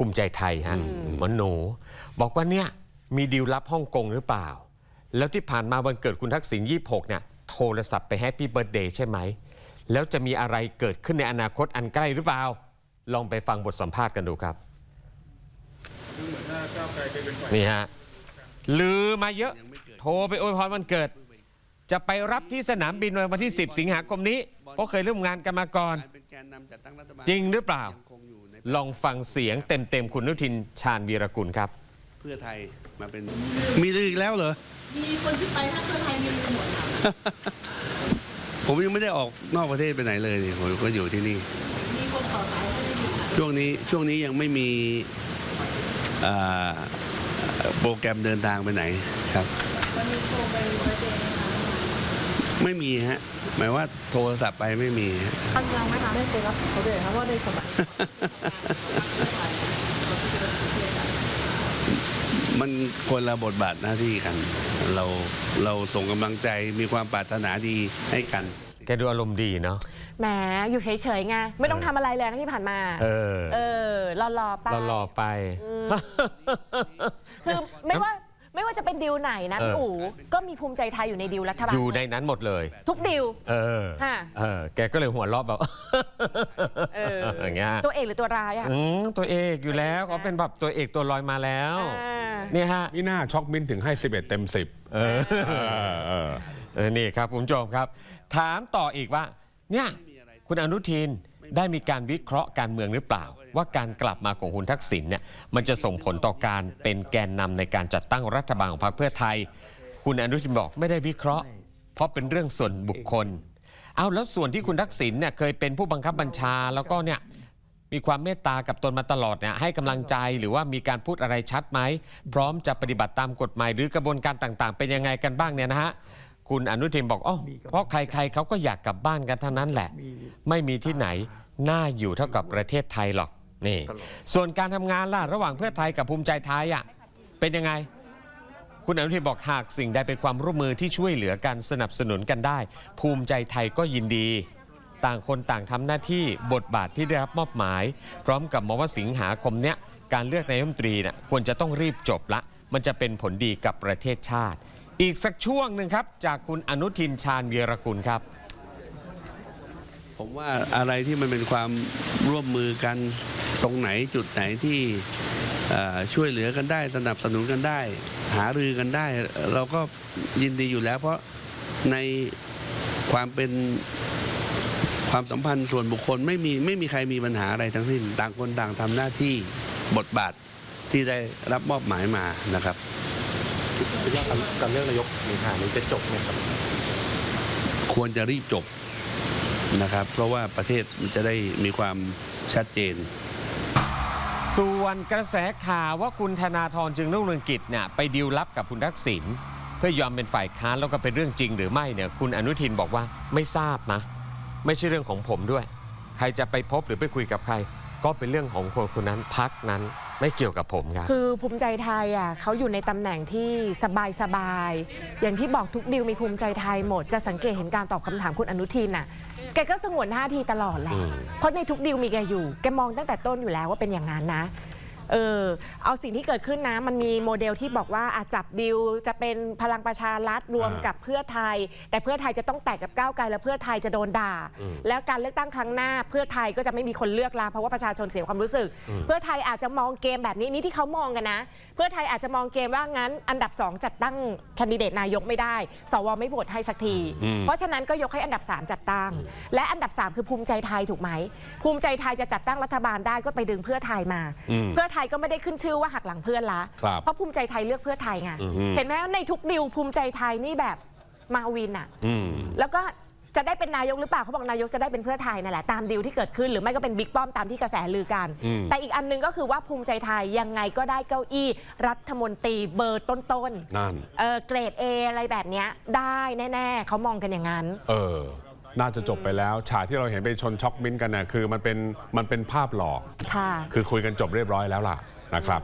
ภูมิใจไทยฮะหมอหนู บอกว่าเนี่ยมีดีลลับฮ่องกงหรือเปล่า แล้วที่ผ่านมาวันเกิดคุณทักษิณ26เนี่ยโทรศัพท์ไปแฮปปี้เบิร์ดเดย์ใช่ไหม แล้วจะมีอะไรเกิดขึ้นในอนาคตอันใกล้หรือเปล่า ลองไปฟังบทสัมภาษณ์กันดูครับนี่ฮะลือมาเยอะ โทรไปอวยพรวันเกิด จะไปรับที่สนามบินวันที่ 10 สิงหาคมนี้เพราะเคยร่วมงานกันมาก่อนเป็นแกนนำจัดตั้งรัฐบาลจริงหรือเปล่ายังคงอยู่ใน ลองฟังเสียงเต็มๆคุณอนุทินชาญวีรกุลครับ เพื่อไทยมาเป็นมีลืออีกแล้วเหรอ มีคนที่ไปถ้าเพื่อไทยมีหมดค่ะผมยังไม่ได้ออกนอกประเทศไปไหนเลยนี่ผมก็อยู่ที่นี่ มีคนต่อสายให้ได้ยินค่ะช่วงนี้ช่วงนี้ยังไม่มีอ่าโปรแกรมเดินทางไปไหนครับ วันนี้โทรไปเบอร์เดย์นะคะ ไม่มีฮะ หมายว่าโทรศัพท์ไปไม่มีฮะตั้งยังไหมคะได้ไปรับเขาด้วยครับว่าได้สมัครมันคนละบทบาทหน้าที่กัน เราเราส่งกำลังใจมีความปรารถนาดีให้กัน แกดูอารมณ์ดีเนาะ แหมอยู่เฉยๆไงไม่ต้องทำอะไรเลยนะที่ผ่านมา เออ เออรอรอๆไปเรารอไป คือไม่ว่าไม่ว่าจะ เป็นดิวไหนนะเออพี่อู๋ก็มีภูมิใจไทยอยู่ในดิวรัฐบาลอยู่ในนั้นหมดเลย ทุกดิวเออฮะเออแกก็เลยหัวเราะแบบเอออย่างเงี้ยตัวเอกหรือตัวร้ายอะอืมตัวเอกอยู่แล้วเขาเป็นแบบตัวเอกตัวลอยมาแล้วอ่าเนี่ยฮะนี่น่าช็อกมิ้นถึงให้ 11 เต็ม 10เออเออเออเออนี่ครับคุณผู้ชมครับ ถามต่ออีกว่า เนี่ย คุณอนุทิน ได้มีการวิเคราะห์การเมืองหรือเปล่า ว่าการกลับมาของคุณทักษิณเนี่ยมันจะส่งผลต่อการเป็นแกนนำในการจัดตั้งรัฐบาลของพรรคเพื่อไทย คุณอนุทินบอกไม่ได้วิเคราะห์ เพราะเป็นเรื่องส่วนบุคคล เอาแล้วส่วนที่คุณทักษิณเนี่ยเคยเป็นผู้บังคับบัญชาแล้วก็เนี่ยมีความเมตตากับตนมาตลอดเนี่ยให้กำลังใจหรือว่ามีการพูดอะไรชัดไหมพร้อมจะปฏิบัติตามกฎหมายหรือกระบวนการต่างๆ เป็นยังไงกันบ้างเนี่ยนะฮะ คุณอนุทินบอกอ๋อเพราะใครๆเขาก็อยากกลับบ้านกันทั้งนั้นแหละ ไม่มีที่ไหนน่าอยู่เท่ากับประเทศไทยหรอกนี่ ส่วนการทำงานล่ะระหว่างเพื่อไทยกับภูมิใจไทยอะเป็นยังไง คุณอนุทินบอกหากสิ่งใดเป็นความร่วมมือที่ช่วยเหลือกันสนับสนุนกันได้ ภูมิใจไทยก็ยินดี ต่างคนต่างทำหน้าที่บทบาทที่ได้รับมอบหมาย พร้อมกับมองว่าสิงหาคมเนี้ยการเลือกนายกรัฐมนตรีน่ะควรจะต้องรีบจบละ มันจะเป็นผลดีกับประเทศชาติ อีกสักช่วงหนึ่งครับ จากคุณอนุทินชาญวีรกุลครับ ผมว่าอะไรที่มันเป็นความร่วมมือกันตรงไหนจุดไหนที่ช่วยเหลือกันได้สนับสนุนกันได้ หารือกันได้ เราก็ยินดีอยู่แล้ว เพราะในความเป็นความสัมพันธ์ส่วนบุคคลไม่มีไม่มีใครมีปัญหาอะไรทั้งสิ้น ต่างคนต่างทำหน้าที่บทบาทที่ได้รับมอบหมายมานะครับ คิดว่าการการเลือกนายกสิงหานี้จะจบไหมครับ ควรจะรีบจบนะครับ เพราะว่าประเทศมันจะได้มีความชัดเจน ส่วนกระแสข่าวว่าคุณธนาธรจึงรุ่งเรืองกิจเนี่ยไปดีลลับกับคุณทักษิณเพื่อยอมเป็นฝ่ายค้านแล้วก็เป็นเรื่องจริงหรือไม่เนี่ยคุณอนุทินบอกว่าไม่ทราบนะ ไม่ใช่เรื่องของผมด้วย ใครจะไปพบหรือไปคุยกับใคร ก็เป็นเรื่องของคนคนนั้นพักนั้น ไม่เกี่ยวกับผมครับ คือภูมิใจไทยอะเขาอยู่ในตำแหน่งที่สบายสบายๆอย่างที่บอกทุกดิวมีภูมิใจไทยหมด จะสังเกตเห็นการตอบคำถามคุณอนุทินอะ แกก็สงวนท่าทีตลอดแหละ อืม เพราะในทุกดิวมีแกอยู่ แกมองตั้งแต่ต้นอยู่แล้วว่าเป็นอย่างนั้นนะ เออเอาสิ่งที่เกิดขึ้นนะ มันมีโมเดลที่บอกว่าอาจจับดิวจะเป็นพลังประชารัฐรวมอ่ากักับเพื่อไทย แต่เพื่อไทยจะต้องแตกกับก้าวไกลและเพื่อไทยจะโดนด่า แล้วการเลือกตั้งครั้งหน้า เพื่อไทยก็จะไม่มีคนเลือกลาเพราะว่าประชาชนเสียความรู้สึก เพื่อไทยอาจจะมองเกมแบบนี้นี่ที่เขามองกันนะ เพื่อไทยอาจจะมองเกมว่างั้น อันดับ 2 จัดตั้งแคนดิเดตนายกไม่ได้ สวไม่โหวตให้สักที เพราะฉะนั้นก็ยกให้อันดับ 3 จัดตั้ง และอันดับ 3 คือภูมิใจไทยถูกไหมภูมิใจไทยจะจัดตั้งรัฐบาลได้ก็ไปดึงเพื่อไทยมาอืมเพื่อไทยก็ไม่ได้ขึ้นชื่อว่าหักหลังเพื่อนละ ครับเพราะภูมิใจไทยเลือกเพื่อไทยไง อืมเห็นไหมว่าในทุกดิวภูมิใจไทยนี่แบบมาวินอะอืม แล้วก็จะได้เป็นนายกหรือเปล่าเขาบอกนายกจะได้เป็นเพื่อไทยนั่นแหละตามดีลที่เกิดขึ้นหรือไม่ก็เป็นบิ๊กป้อมตามที่กระแสลือกัน อืม แต่อีกอันหนึงก็คือว่าภูมิใจไทยยังไงก็ได้เก้าอี้ รัฐมนตรีเบอร์ต้นนั่น ๆเออเกรด A อะไรแบบเนี้ยได้แน่ ๆเขามองกันอย่างนั้น เออ น่าจะจบไปแล้วฉากที่เราเห็นไปชนช็อกมิ้นกันน่ะคือมันเป็นมันเป็นภาพหลอก ค่ะ คือคุยกันจบเรียบร้อยแล้วล่ะนะครับ